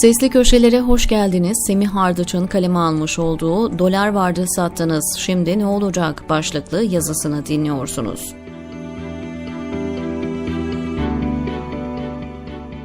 Sesli köşelere hoş geldiniz. Semih Ardıç'ın kaleme almış olduğu Dolar vardı sattınız şimdi ne olacak başlıklı yazısını dinliyorsunuz.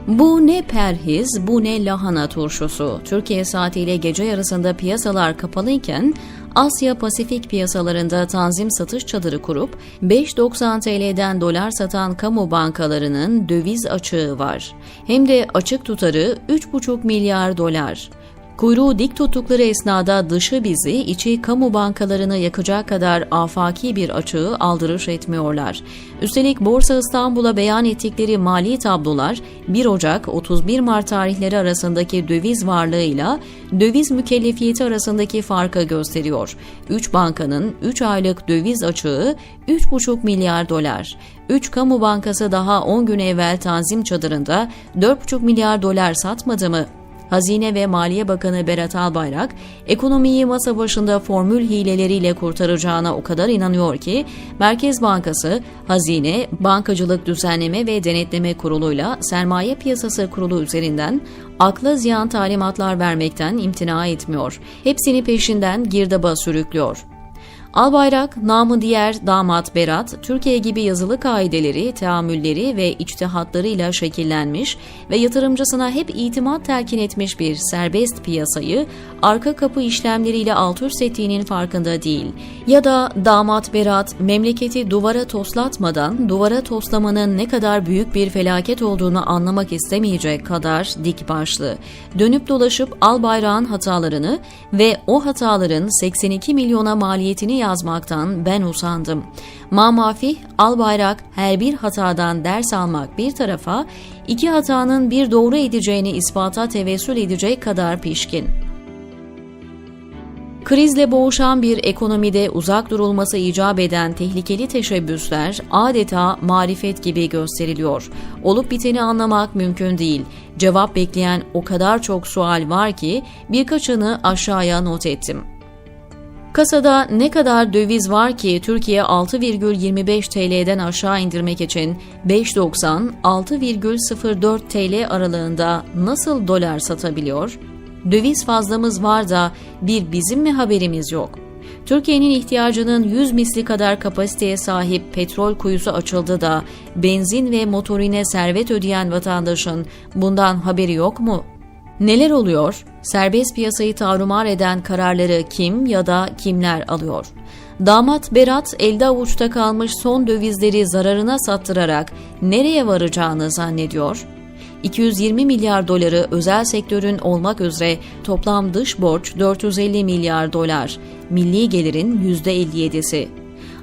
Bu ne perhiz, bu ne lahana turşusu. Türkiye saatiyle gece yarısında piyasalar kapalıyken Asya Pasifik piyasalarında tanzim satış çadırı kurup 5.90 TL'den dolar satan kamu bankalarının döviz açığı var. Hem de açık tutarı 3,5 milyar dolar. Kuyruğu dik tuttukları esnada dışı bizi, içi kamu bankalarını yakacak kadar afaki bir açığı aldırış etmiyorlar. Üstelik Borsa İstanbul'a beyan ettikleri mali tablolar 1 Ocak 31 Mart tarihleri arasındaki döviz varlığıyla döviz mükellefiyeti arasındaki farkı gösteriyor. 3 bankanın 3 aylık döviz açığı 3,5 milyar dolar. 3 kamu bankası daha 10 gün evvel tanzim çadırında 4,5 milyar dolar satmadı mı? Hazine ve Maliye Bakanı Berat Albayrak, ekonomiyi masa başında formül hileleriyle kurtaracağına o kadar inanıyor ki, Merkez Bankası, Hazine, Bankacılık Düzenleme ve Denetleme Kurulu'yla Sermaye Piyasası Kurulu üzerinden akla ziyan talimatlar vermekten imtina etmiyor. Hepsini peşinden girdaba sürüklüyor. Albayrak, namı diğer damat Berat, Türkiye gibi yazılı kaideleri, teamülleri ve içtihatlarıyla şekillenmiş ve yatırımcısına hep itimat telkin etmiş bir serbest piyasayı arka kapı işlemleriyle alt üst ettiğinin farkında değil. Ya da damat Berat, memleketi duvara toslatmadan duvara toslamanın ne kadar büyük bir felaket olduğunu anlamak istemeyecek kadar dik başlı. Dönüp dolaşıp Albayrak'ın hatalarını ve o hataların 82 milyona maliyetini yazmaktan ben usandım. Mamafih, Albayrak her bir hatadan ders almak bir tarafa, iki hatanın bir doğru edeceğini ispata tevessül edecek kadar pişkin. Krizle boğuşan bir ekonomide uzak durulması icap eden tehlikeli teşebbüsler adeta marifet gibi gösteriliyor. Olup biteni anlamak mümkün değil. Cevap bekleyen o kadar çok sual var ki birkaçını aşağıya not ettim. Kasada ne kadar döviz var ki Türkiye 6,25 TL'den aşağı indirmek için 5.90-6,04 TL aralığında nasıl dolar satabiliyor? Döviz fazlamız var da bir bizim mi haberimiz yok? Türkiye'nin ihtiyacının 100 misli kadar kapasiteye sahip petrol kuyusu açıldı da benzin ve motorine servet ödeyen vatandaşın bundan haberi yok mu? Neler oluyor? Serbest piyasayı tarumar eden kararları kim ya da kimler alıyor? Damat Berat elde avuçta kalmış son dövizleri zararına sattırarak nereye varacağını zannediyor? 220 milyar doları özel sektörün olmak üzere toplam dış borç 450 milyar dolar, milli gelirin %57'si.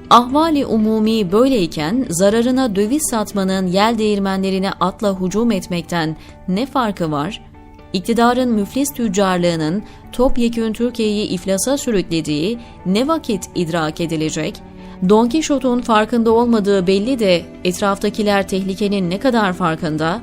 Ahvali umumi böyleyken zararına döviz satmanın yel değirmenlerine atla hücum etmekten ne farkı var? İktidarın müflis tüccarlığının topyekün Türkiye'yi iflasa sürüklediği ne vakit idrak edilecek? Don Kişot'un farkında olmadığı belli de etraftakiler tehlikenin ne kadar farkında?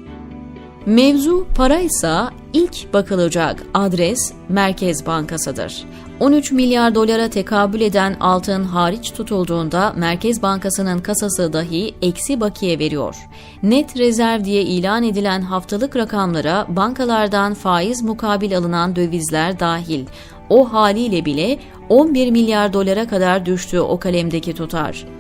Mevzu paraysa ilk bakılacak adres Merkez Bankası'dır. 13 milyar dolara tekabül eden altın hariç tutulduğunda Merkez Bankası'nın kasası dahi eksi bakiye veriyor. Net rezerv diye ilan edilen haftalık rakamlara bankalardan faiz mukabil alınan dövizler dahil. O haliyle bile 11 milyar dolara kadar düştü o kalemdeki tutar.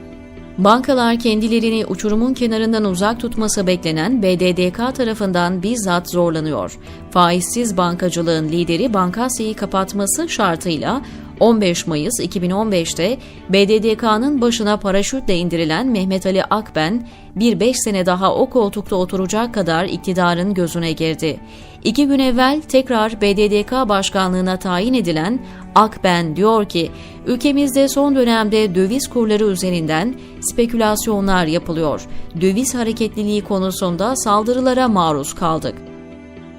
Bankalar kendilerini uçurumun kenarından uzak tutması beklenen BDDK tarafından bizzat zorlanıyor. Faizsiz bankacılığın lideri Bankasya'yı kapatması şartıyla 15 Mayıs 2015'te BDDK'nın başına paraşütle indirilen Mehmet Ali Akben, bir beş sene daha o koltukta oturacak kadar iktidarın gözüne girdi. İki gün evvel tekrar BDDK başkanlığına tayin edilen Akben diyor ki, ülkemizde son dönemde döviz kurları üzerinden spekülasyonlar yapılıyor. Döviz hareketliliği konusunda saldırılara maruz kaldık.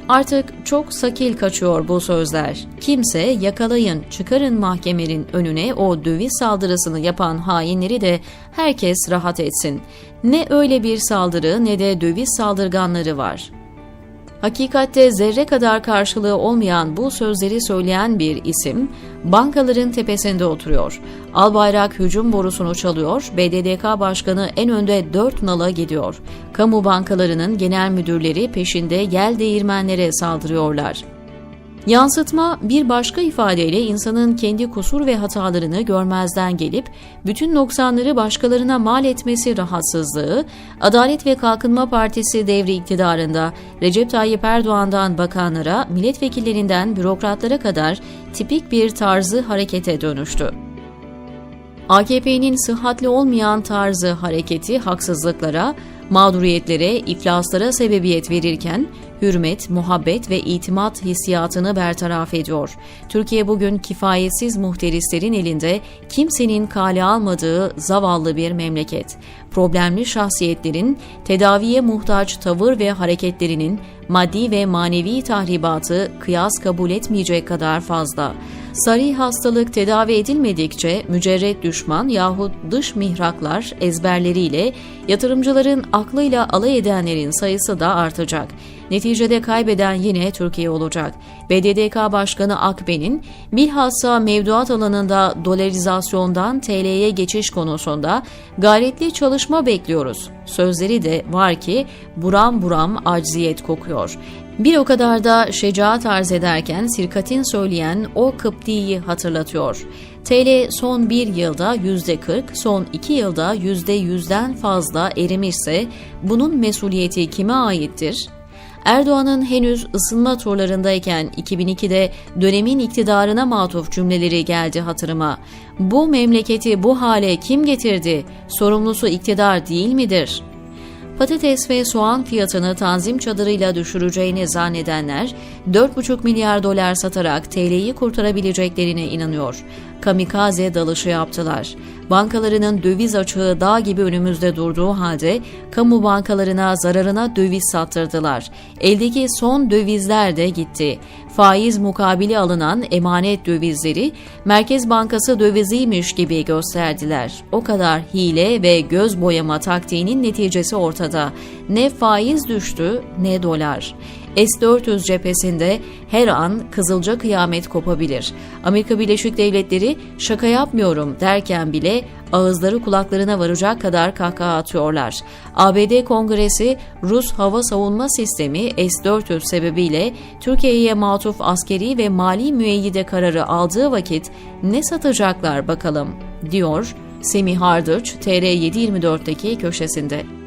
Artık çok sakil kaçıyor bu sözler. Kimse yakalayın, çıkarın mahkemenin önüne o döviz saldırısını yapan hainleri de herkes rahat etsin. Ne öyle bir saldırı ne de döviz saldırganları var. Hakikatte zerre kadar karşılığı olmayan bu sözleri söyleyen bir isim bankaların tepesinde oturuyor. Albayrak hücum borusunu çalıyor, BDDK Başkanı en önde dört nala gidiyor. Kamu bankalarının genel müdürleri peşinde yel değirmenlere saldırıyorlar. Yansıtma bir başka ifadeyle insanın kendi kusur ve hatalarını görmezden gelip bütün noksanları başkalarına mal etmesi rahatsızlığı, Adalet ve Kalkınma Partisi devri iktidarında Recep Tayyip Erdoğan'dan bakanlara, milletvekillerinden bürokratlara kadar tipik bir tarzı harekete dönüştü. AKP'nin sıhhatli olmayan tarzı hareketi haksızlıklara, mağduriyetlere, iflaslara sebebiyet verirken hürmet, muhabbet ve itimat hissiyatını bertaraf ediyor. Türkiye bugün kifayetsiz muhterislerin elinde kimsenin kale almadığı zavallı bir memleket. Problemli şahsiyetlerin tedaviye muhtaç tavır ve hareketlerinin maddi ve manevi tahribatı kıyas kabul etmeyecek kadar fazla. Sarı hastalık tedavi edilmedikçe mücerret düşman yahut dış mihraklar ezberleriyle yatırımcıların aklıyla alay edenlerin sayısı da artacak. Neticede kaybeden yine Türkiye olacak. BDDK Başkanı Akben'in bilhassa mevduat alanında dolarizasyondan TL'ye geçiş konusunda gayretli çalışma bekliyoruz. Sözleri de var ki buram buram acziyet kokuyor. Bir o kadar da şecaat arz ederken Sirkat'in söyleyen o Kıpti'yi hatırlatıyor. TL son bir yılda %40, son iki yılda %100'den fazla erimişse bunun mesuliyeti kime aittir? Erdoğan'ın henüz ısınma turlarındayken 2002'de dönemin iktidarına matuf cümleleri geldi hatırıma. Bu memleketi bu hale kim getirdi? Sorumlusu iktidar değil midir?'' Patates ve soğan fiyatını tanzim çadırıyla düşüreceğini zannedenler 4,5 milyar dolar satarak TL'yi kurtarabileceklerine inanıyor. Kamikaze dalışı yaptılar. Bankalarının döviz açığı dağ gibi önümüzde durduğu halde kamu bankalarına zararına döviz sattırdılar. Eldeki son dövizler de gitti. Faiz mukabili alınan emanet dövizleri Merkez Bankası döviziymiş gibi gösterdiler. O kadar hile ve göz boyama taktiğinin neticesi ortada. Ne faiz düştü ne dolar. S-400 cephesinde her an kızılca kıyamet kopabilir. Amerika Birleşik Devletleri şaka yapmıyorum derken bile ağızları kulaklarına varacak kadar kahkaha atıyorlar. ABD Kongresi Rus hava savunma sistemi S-400 sebebiyle Türkiye'ye matuf askeri ve mali müeyyide kararı aldığı vakit ne satacaklar bakalım diyor Semih Hardıç TR724'deki köşesinde.